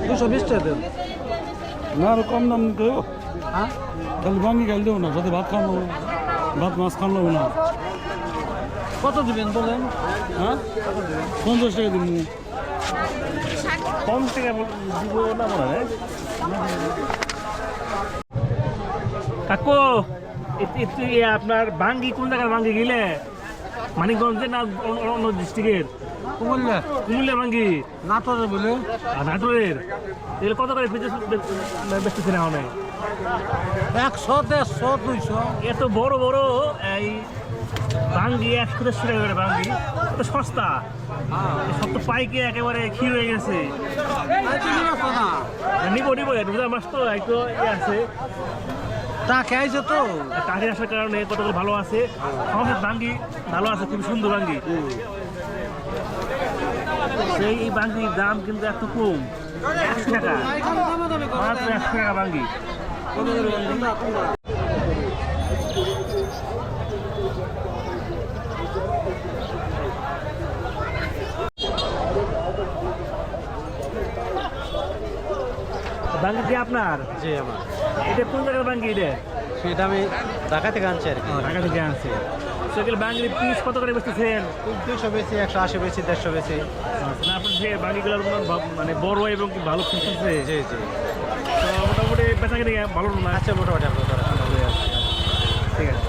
দুশো বিশ টাকা দেন না আরও কম দাম কেউ? হ্যাঁ? তাহলে ভাঙি গাইল দেবো না সাথে ভাত খাওয়ানো ভাত মাছ খাওয়ানো না। কত দিবেন বলেন? হ্যাঁ? পঞ্চাশ টাকা দিন কম থেকে দিব না মনে হয়। কাকু আপনার বাঙ্গি কোন জায়গার বাঙ্গি গেলে? মানিকগঞ্জে না অন্য- ডিস্ট্রিক্টের কুমিল্লা। কুমিল্লা বাঙ্গি? নাটোরে বলে। নাটোরের? এগুলো কত করে বেচতেছে না অনেক একশো দেড়শো দুইশো। এত বড় বড় এই বাঙ্গি একশো দেড়শো টাকা করে বাঙ্গি। এত সস্তা? সব তো পাইকে একেবারে ক্ষীর হয়ে গেছে। নিবো নিবো রোজা মাস তো একটু ইয়ে আছে। তা খাইছে তো? কাজে আসার কারণে কতগুলো ভালো আছে। আমাদের বাঙ্গি ভালো আছে খুব সুন্দর বাঙ্গি। সেই এই বাঙ্গির দাম কিন্তু এত কম। একশো টাকা। মাত্র একশো টাকা বাঙ্গি? বাঙ্গি কি আপনার? জি আমার। এটা কোন জায়গার বাঙ্গি এটা? সেটা আমি ঢাকা থেকে আনছি আর কি। ঢাকা থেকে আনছি। সেগুলো বাঙ্গির পিস কত করে বেচতেছেন? দুশো বেশি একশো আশি বেশি দেড়শো বেশি। মানে আপনার যে বাঙ্গিগুলোর মানে বড় এবং কি ভালো পিস আছে? জি জি। তো মোটামুটি বেচা কিনে ভালো না? আছে মোটামুটি আপনার। আচ্ছা, ঠিক আছে।